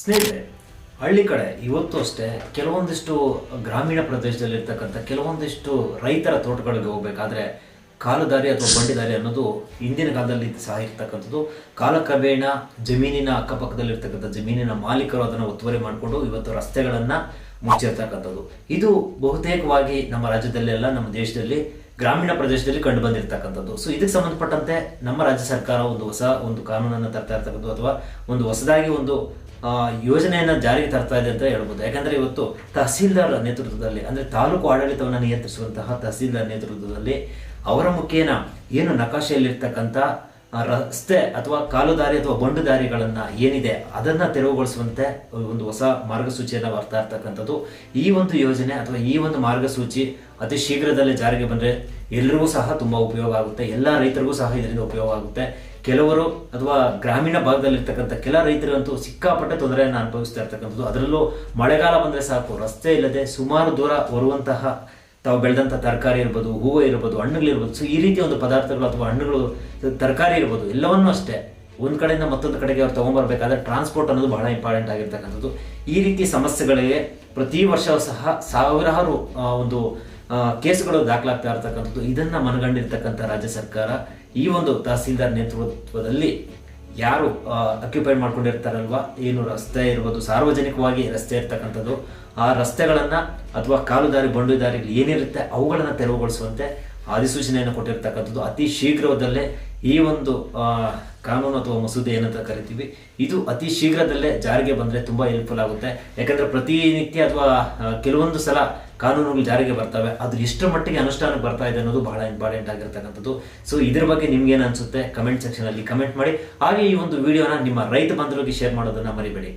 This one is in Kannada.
ಸ್ನೇಹಿತರೆ, ಹಳ್ಳಿ ಕಡೆ ಇವತ್ತು ಅಷ್ಟೇ ಕೆಲವೊಂದಿಷ್ಟು ಗ್ರಾಮೀಣ ಪ್ರದೇಶದಲ್ಲಿರ್ತಕ್ಕಂಥ ಕೆಲವೊಂದಿಷ್ಟು ರೈತರ ತೋಟಗಳಿಗೆ ಹೋಗ್ಬೇಕಾದ್ರೆ ಕಾಲುದಾರಿ ಅಥವಾ ಬಂಡಿದಾರಿ ಅನ್ನೋದು ಹಿಂದಿನ ಕಾಲದಲ್ಲಿ ಸಹ ಇರ್ತಕ್ಕಂಥದ್ದು. ಕಾಲಕ್ರಮೇಣ ಜಮೀನಿನ ಅಕ್ಕಪಕ್ಕದಲ್ಲಿರ್ತಕ್ಕಂಥ ಜಮೀನಿನ ಮಾಲೀಕರು ಅದನ್ನು ಒತ್ತುವರಿ ಮಾಡಿಕೊಂಡು ಇವತ್ತು ರಸ್ತೆಗಳನ್ನು ಮುಚ್ಚಿರ್ತಕ್ಕಂಥದ್ದು. ಇದು ಬಹುತೇಕವಾಗಿ ನಮ್ಮ ರಾಜ್ಯದಲ್ಲೆಲ್ಲ, ನಮ್ಮ ದೇಶದಲ್ಲಿ ಗ್ರಾಮೀಣ ಪ್ರದೇಶದಲ್ಲಿ ಕಂಡು ಬಂದಿರತಕ್ಕಂಥದ್ದು. ಸೊ ಇದಕ್ಕೆ ಸಂಬಂಧಪಟ್ಟಂತೆ ನಮ್ಮ ರಾಜ್ಯ ಸರ್ಕಾರ ಒಂದು ಹೊಸ ಒಂದು ಕಾನೂನನ್ನು ತರ್ತಾ ಇರ್ತಕ್ಕಂಥದ್ದು ಅಥವಾ ಒಂದು ಹೊಸದಾಗಿ ಒಂದು ಯೋಜನೆಯನ್ನು ಜಾರಿಗೆ ತರ್ತಾ ಇದೆ ಅಂತ ಹೇಳ್ಬೋದು. ಯಾಕಂದ್ರೆ ಇವತ್ತು ತಹಸೀಲ್ದಾರ್ ನೇತೃತ್ವದಲ್ಲಿ, ಅಂದ್ರೆ ತಾಲೂಕು ಆಡಳಿತವನ್ನು ನಿಯಂತ್ರಿಸುವಂತಹ ತಹಸೀಲ್ದಾರ್ ನೇತೃತ್ವದಲ್ಲಿ ಅವರ ಮುಖೇನ ಏನು ನಕಾಶೆಯಲ್ಲಿರ್ತಕ್ಕಂಥ ರಸ್ತೆ ಅಥವಾ ಕಾಲುದಾರಿ ಅಥವಾ ಬಂಡು ದಾರಿಗಳನ್ನ ಏನಿದೆ ಅದನ್ನ ತೆರವುಗೊಳಿಸುವಂತೆ ಒಂದು ಹೊಸ ಮಾರ್ಗಸೂಚಿಯನ್ನ ಬರ್ತಾ ಇರ್ತಕ್ಕಂಥದ್ದು. ಈ ಒಂದು ಯೋಜನೆ ಅಥವಾ ಈ ಒಂದು ಮಾರ್ಗಸೂಚಿ ಅತಿ ಶೀಘ್ರದಲ್ಲೇ ಜಾರಿಗೆ ಬಂದ್ರೆ ಎಲ್ಲರಿಗೂ ಸಹ ತುಂಬಾ ಉಪಯೋಗ ಆಗುತ್ತೆ. ಎಲ್ಲ ರೈತರಿಗೂ ಸಹ ಇದರಿಂದ ಉಪಯೋಗ ಆಗುತ್ತೆ. ಕೆಲವರು ಅಥವಾ ಗ್ರಾಮೀಣ ಭಾಗದಲ್ಲಿರ್ತಕ್ಕಂಥ ಕೆಲ ರೈತರಂತೂ ಸಿಕ್ಕಾಪಟ್ಟೆ ತೊಂದರೆಯನ್ನು ಅನುಭವಿಸ್ತಾ ಇರ್ತಕ್ಕಂಥದ್ದು. ಅದರಲ್ಲೂ ಮಳೆಗಾಲ ಬಂದ್ರೆ ಸಾಕು. ರಸ್ತೆ ಇಲ್ಲದೆ ಸುಮಾರು ದೂರ ಬರುವಂತಹ ತಾವು ಬೆಳೆದಂಥ ತರಕಾರಿ ಇರ್ಬೋದು, ಹೂವು ಇರ್ಬೋದು ಹಣ್ಣುಗಳಿರ್ಬೋದು ಸೊ ಈ ರೀತಿ ಒಂದು ಪದಾರ್ಥಗಳು ಅಥವಾ ಹಣ್ಣುಗಳು, ತರಕಾರಿ ಇರ್ಬೋದು, ಎಲ್ಲವನ್ನೂ ಅಷ್ಟೇ. ಒಂದು ಕಡೆಯಿಂದ ಮತ್ತೊಂದು ಕಡೆಗೆ ಅವ್ರು ತೊಗೊಂಬರ್ಬೇಕಾದ್ರೆ ಟ್ರಾನ್ಸ್ಪೋರ್ಟ್ ಅನ್ನೋದು ಬಹಳ ಇಂಪಾರ್ಟೆಂಟ್ ಆಗಿರ್ತಕ್ಕಂಥದ್ದು. ಈ ರೀತಿ ಸಮಸ್ಯೆಗಳಿಗೆ ಪ್ರತಿ ವರ್ಷವೂ ಸಹ ಸಾವಿರಾರು ಒಂದು ಕೇಸುಗಳು ದಾಖಲಾಗ್ತಾ ಇರ್ತಕ್ಕಂಥದ್ದು. ಇದನ್ನು ಮನಗಂಡಿರ್ತಕ್ಕಂಥ ರಾಜ್ಯ ಸರ್ಕಾರ ಈ ಒಂದು ತಹಸೀಲ್ದಾರ್ ನೇತೃತ್ವದಲ್ಲಿ ಯಾರು ಅಕ್ಯುಪೈ ಮಾಡ್ಕೊಂಡಿರ್ತಾರಲ್ವ? ಏನು ರಸ್ತೆ ಇರ್ಬೋದು, ಸಾರ್ವಜನಿಕವಾಗಿ ರಸ್ತೆ ಇರ್ತಕ್ಕಂಥದ್ದು, ಆ ರಸ್ತೆಗಳನ್ನು ಅಥವಾ ಕಾಲುದಾರಿ ಬಂಡು ದಾರಿಗಳು ಏನಿರುತ್ತೆ ಅವುಗಳನ್ನು ತೆರವುಗೊಳಿಸುವಂತೆ ಅಧಿಸೂಚನೆಯನ್ನು ಕೊಟ್ಟಿರ್ತಕ್ಕಂಥದ್ದು. ಅತಿ ಶೀಘ್ರದಲ್ಲೇ ಈ ಒಂದು ಕಾನೂನು ಅಥವಾ ಮಸೂದೆ ಏನಂತ ಕರಿತೀವಿ, ಇದು ಅತಿ ಶೀಘ್ರದಲ್ಲೇ ಜಾರಿಗೆ ಬಂದರೆ ತುಂಬ ಹೆಲ್ಪ್ಫುಲ್ ಆಗುತ್ತೆ. ಯಾಕಂದರೆ ಪ್ರತಿನಿತ್ಯ ಅಥವಾ ಕೆಲವೊಂದು ಸಲ ಕಾನೂನುಗಳು ಜಾರಿಗೆ ಬರ್ತವೆ ಅದು ಎಷ್ಟು ಮಟ್ಟಿಗೆ ಅನುಷ್ಠಾನಕ್ಕೆ ಬರ್ತಾ ಇದೆ ಅನ್ನೋದು ಬಹಳ ಇಂಪಾರ್ಟೆಂಟ್ ಆಗಿರ್ತಕ್ಕಂಥದ್ದು. ಸೊ ಇದ್ರ ಬಗ್ಗೆ ನಿಮ್ಗೇನು ಅನ್ಸುತ್ತೆ? ಕಮೆಂಟ್ ಸೆಕ್ಷನ್ ಅಲ್ಲಿ ಕಮೆಂಟ್ ಮಾಡಿ. ಹಾಗೆ ಈ ಒಂದು ವಿಡಿಯೋನ ನಿಮ್ಮ ರೈತ ಬಂಧುಗಳಿಗೆ ಶೇರ್ ಮಾಡೋದನ್ನ ಮರಿಬೇಡಿ.